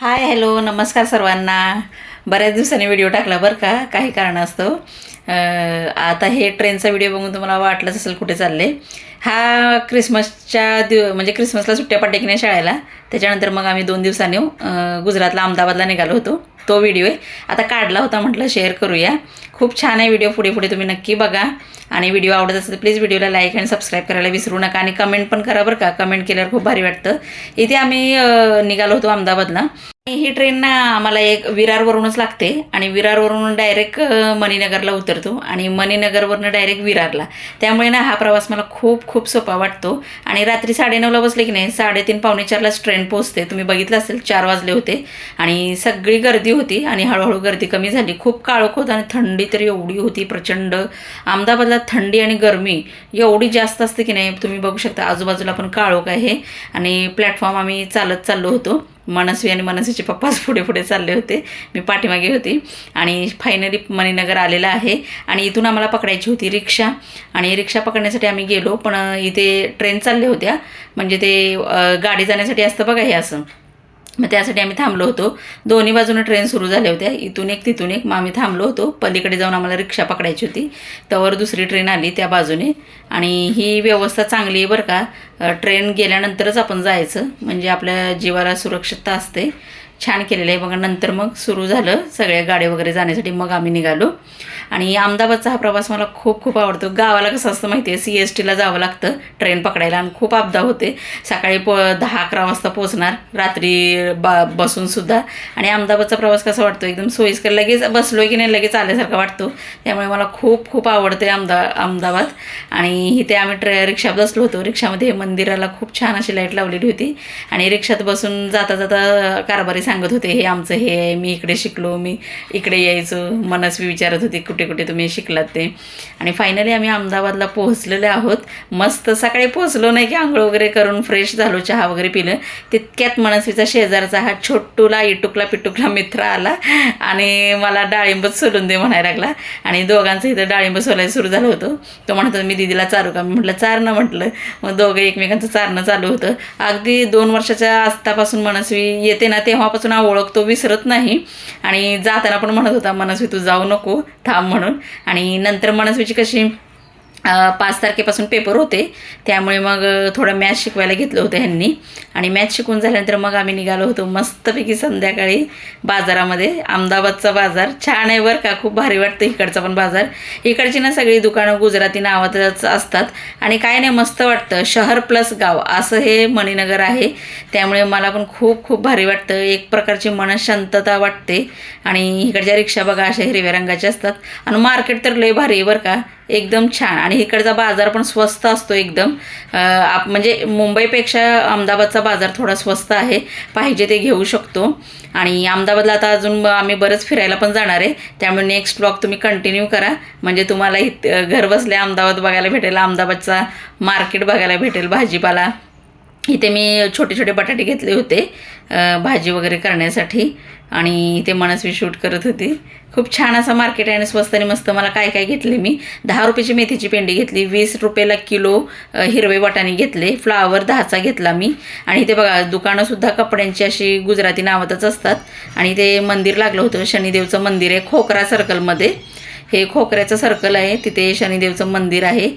Hi hello नमस्कार सर्वांना. बऱ्याच दिवसांनी व्हिडिओ टाकला बरं का? काही कारणास्तव. अं, आता हे ट्रेनचा व्हिडिओ बघून तुम्हाला वाटलंच असेल कुठे चालले. हा क्रिसमसच्या दिव म्हणजे क्रिसमसला सुट्ट्या पडल्या की नाही शाळेला? त्याच्यानंतर मग आम्ही दोन दिवसांनी गुजरातला अहमदाबादला निघालो होतो. तो व्हिडिओ आहे. आता काढला होता म्हटलं शेअर करूया. खूप छान आहे व्हिडिओ पुढे पुढे तुम्ही नक्की बघा. आणि व्हिडिओ आवडत असेल तर प्लीज व्हिडिओला लाईक आणि सबस्क्राईब करायला विसरू नका. आणि कमेंट पण करा बरं का. कमेंट केल्यावर खूप भारी वाटतं. इथे आम्ही निघालो होतो अहमदाबादला. ही ट्रेन ना आम्हाला एक विरारवरूनच लागते. आणि विरारवरून डायरेक्ट मणीनगरला उतरतो. आणि मणीनगरवरनं डायरेक्ट विरारला. त्यामुळे ना हा प्रवास मला खूप खूप सोपा वाटतो. आणि रात्री साडेनऊला बसले की नाही साडेतीन पावणे चारलाच ट्रेन पोहोचते. तुम्ही बघितलं असेल चार वाजले होते. आणि सगळी गर्दी होती आणि हळूहळू गर्दी कमी झाली. खूप काळोख होतं आणि थंडी तर एवढी होती प्रचंड. अहमदाबादला थंडी आणि गरमी एवढी जास्त असते की नाही तुम्ही बघू शकता आजूबाजूला पण काळोख आहे. आणि प्लॅटफॉर्म आम्ही चालत चाललो होतो. मनस्वी आणि मनस्वीचे पप्पाच पुढे पुढे चालले होते. मी पाठीमागे होती. आणि फायनली मणीनगर आलेलं आहे. आणि इथून आम्हाला पकडायची होती रिक्षा. आणि रिक्षा पकडण्यासाठी आम्ही गेलो पण इथे ट्रेन चालल्या होत्या. म्हणजे ते गाडी जाण्यासाठी असतं बघा हे असं. मग त्यासाठी आम्ही थांबलो होतो. दोन्ही बाजूनं ट्रेन सुरू झाल्या होत्या. इथून एक तिथून एक. मग आम्ही थांबलो होतो. पलीकडे जाऊन आम्हाला रिक्षा पकडायची होती. त्यावर दुसरी ट्रेन आली त्या बाजूने. आणि ही व्यवस्था चांगली आहे बरं का. ट्रेन गेल्यानंतरच आपण जायचं. म्हणजे आपल्या जीवाला सुरक्षितता असते. छान केलेलं आहे. बघा नंतर मग सुरू झालं सगळ्या गाड्या वगैरे जाण्यासाठी. मग आम्ही निघालो. आणि अहमदाबादचा हा प्रवास मला खूप खूप आवडतो. गावाला कसं असतं माहिती आहे सी एस टीला जावं लागतं ट्रेन पकडायला आणि खूप अपदा होते. सकाळी प दहा अकरा वाजता पोचणार रात्री बा बसूनसुद्धा आणि अहमदाबादचा प्रवास कसा वाटतो? एकदम सोयीस्कर. लगेच बसलो की नाही लगेच आल्यासारखा वाटतो. त्यामुळे मला खूप खूप आवडते अहमदा अहमदाबाद. आणि इथे आम्ही ट्रे रिक्षात बसलो होतो. रिक्षामध्ये मंदिराला खूप छान अशी लाइट लावलेली होती. आणि रिक्षात बसून जाता जाता कारभारी सांगत होते हे आमचं हे आहे मी इकडे शिकलो मी इकडे यायचो. मनस्वी विचारत होती कुठे कुठे तुम्ही शिकलात ते? आणि फायनली आम्ही अहमदाबादला पोहोचलेले आहोत. मस्त सकाळी पोहोचलो नाही की आंघोळ वगैरे करून फ्रेश झालो चहा वगैरे पिलं. तितक्यात मनस्वीचा शेजारचा हा छोटूला इटुकला पिटुकला मित्र आला आणि मला डाळिंबच सोलून दे म्हणायला लागला. आणि दोघांचं इथं डाळिंब सोलायला सुरू झालं होतं. तो म्हणत होता, मी दिदीला चारू का? मी म्हटलं चारणं म्हटलं. मग दोघं एकमेकांचं चारणं चालू होतं. अगदी दोन वर्षाच्या आस्थापासून मनस्वी येते ना तेव्हापासून हा ओळखतो विसरत नाही. आणि जाताना पण म्हणत होता मनस्वी तू जाऊ नको थांब म्हणून. आणि नंतर मनस्वीची कशी पाच तारखेपासून पेपर होते. त्यामुळे मग थोडं मॅथ्स शिकवायला घेतलं होतं ह्यांनी. आणि मॅथ्स शिकून झाल्यानंतर मग आम्ही निघालो होतो मस्तपैकी संध्याकाळी बाजारामध्ये. अहमदाबादचा बाजार. छान आहे बरं का. खूप भारी वाटतं इकडचा पण बाजार. इकडची ना सगळी दुकानं गुजराती नावातच असतात. आणि काय नाही मस्त वाटतं. शहर प्लस गाव. असं हे मणीनगर आहे. त्यामुळे मला पण खूप खूप भारी वाटतं. एक प्रकारची मनशांतता वाटते. आणि इकडच्या रिक्षा बघा अशा हिरव्या रंगाच्या असतात. आणि मार्केट तर लय भारी आहे बरं का. एकदम छान. आणि इकडचा बाजार पण स्वस्त असतो एकदम. आप म्हणजे मुंबईपेक्षा अहमदाबादचा बाजार थोडा स्वस्त आहे. पाहिजे ते घेऊ शकतो. आणि अहमदाबादला आता अजून आम्ही बरंच फिरायला पण जाणार आहे. त्यामुळे नेक्स्ट ब्लॉग तुम्ही कंटिन्यू करा. म्हणजे तुम्हाला इथ घर बसल्या अहमदाबाद बघायला भेटेल अहमदाबादचा मार्केट बघायला भेटेल भाजीपाला. इथे मी छोटे छोटे बटाटे घेतले होते भाजी वगैरे करण्यासाठी. आणि इथे मनस्वी शूट करत होती. खूप छान असं मार्केट आहे आणि स्वस्त आणि मस्त मला काय काय घेतले मी. दहा रुपयाची मेथीची पेंडी घेतली वीस रुपयाला किलो हिरवे वाटाणे घेतले फ्लावर दहाचा घेतला मी. आणि इथे बघा दुकानंसुद्धा कपड्यांची अशी गुजराती नावातच असतात. आणि ते मंदिर लागलं होतं शनिदेवचं मंदिर आहे खोकरा सर्कलमध्ये हे खोकऱ्याचं सर्कल आहे. तिथे शनिदेवचं मंदिर आहे.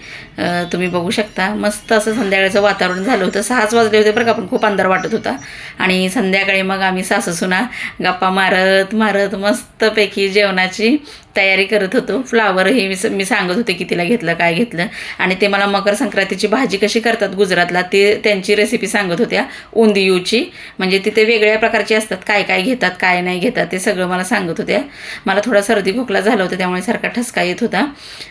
तुम्ही बघू शकता. मस्त असं संध्याकाळचं वातावरण झालं होतं. सहाच वाजले होते बरं का पण खूप अंधार वाटत होता. आणि संध्याकाळी मग आम्ही सासूसुना गप्पा मारत मारत मस्तपैकी जेवणाची तयारी करत होतो. फ्लावर हे मी स- मी सांगत होते की तिला घेतलं काय घेतलं. आणि ते मला मकर संक्रांतीची भाजी कशी करतात गुजरातला ते त्यांची रेसिपी सांगत होत्या. उंदियूची. म्हणजे तिथे वेगळ्या प्रकारची असतात. काय काय घेतात काय नाही घेतात ते सगळं मला सांगत होत्या. मला थोडा सर्दी खोकला झाला होता त्यामुळे सारखा ठसका येत होता.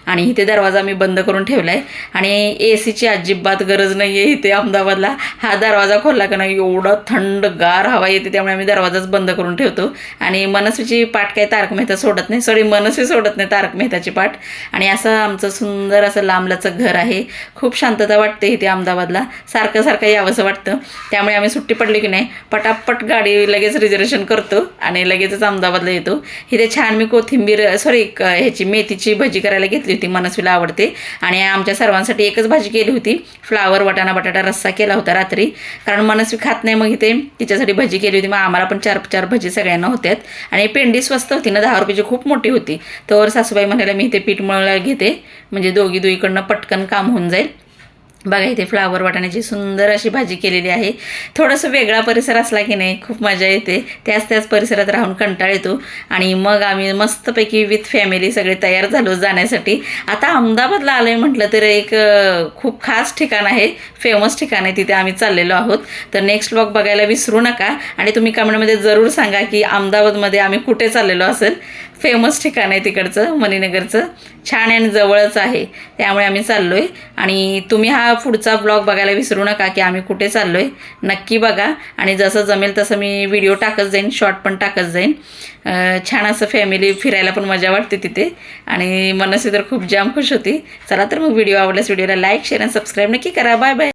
आणि इथे दरवाजा मी बंद करून ठेवला आहे आणि ए सीची अजिबात गरज नाही आहे इथे अहमदाबादला. हा दरवाजा खोलला का नाही एवढं थंडगार हवा येते त्यामुळे आम्ही दरवाजाच बंद करून ठेवतो. आणि मनस्वीची पाठ काही तारक मेहता सोडत नाही सॉरी मनस्वी सोडत नाही तारक मेहताची पाठ. आणि असं आमचं सुंदर असं लांबलाचं घर आहे. खूप शांतता वाटते इथे अहमदाबादला. सारखं सारखं यावंसं वाटतं. त्यामुळे आम्ही सुट्टी पडली की नाही पटापट गाडी लगेच रिझर्वेशन करतो आणि लगेचच अहमदाबादला येतो. इथे छान मी कोथिंबीर सॉरी ह्याची ह्याची मेथीची भजी करायला घेतली होती मनस्वीला आवडते. आणि आमच्या सर्वांसाठी एकच भाजी केली होती. फ्लावर वटाणा बटाटा रस्सा केला होता रात्री. कारण मनस्वी खात नाही मग इथे. तिच्यासाठी भजी केली होती. मग आम्हाला पण चार चार भजी सगळ्यांना होत्यात. आणि पेंडी स्वस्त होती ना दहा रुपयाची खूप मोठी होती. तर सासूबाई म्हणायला मी इथे पीठ मळायला घेते. म्हणजे दोघी दोघीकडनं पटकन काम होऊन जाईल. बघा इथे फ्लावर वाटाण्याची सुंदर अशी भाजी केलेली आहे. थोडंसं वेगळा परिसर असला की नाही खूप मजा येते. त्याच त्याच परिसरात राहून कंटाळ येतो. आणि मग आम्ही मस्तपैकी विथ फॅमिली सगळे तयार झालो जाण्यासाठी. आता अहमदाबादला आलो आहे म्हटलं तर एक खूप खास ठिकाण आहे. फेमस ठिकाण आहे तिथे आम्ही चाललेलो आहोत. तर नेक्स्ट ब्लॉग बघायला विसरू नका. आणि तुम्ही कमेंटमध्ये जरूर सांगा की अहमदाबादमध्ये आम्ही कुठे चाललेलो असेल. फेमस ठिकाण आहे तिकडचं मणीनगरचं. छान आणि जवळच आहे. त्यामुळे आम्ही चाललो आहे आणि तुम्ही हा पुढचा ब्लॉग बघायला विसरू नका की आम्ही कुठे चाललो आहे नक्की बघा. आणि जसं जमेल तसं मी व्हिडिओ टाकत जाईन शॉर्ट पण टाकत जाईन. छान असं फॅमिली फिरायला पण मजा वाटते तिथे. आणि मनसे तर खूप जाम खुश होती. चला तर मग व्हिडिओ आवडल्यास व्हिडिओला लाईक शेअर आणि सबस्क्राईब नक्की करा. Bye bye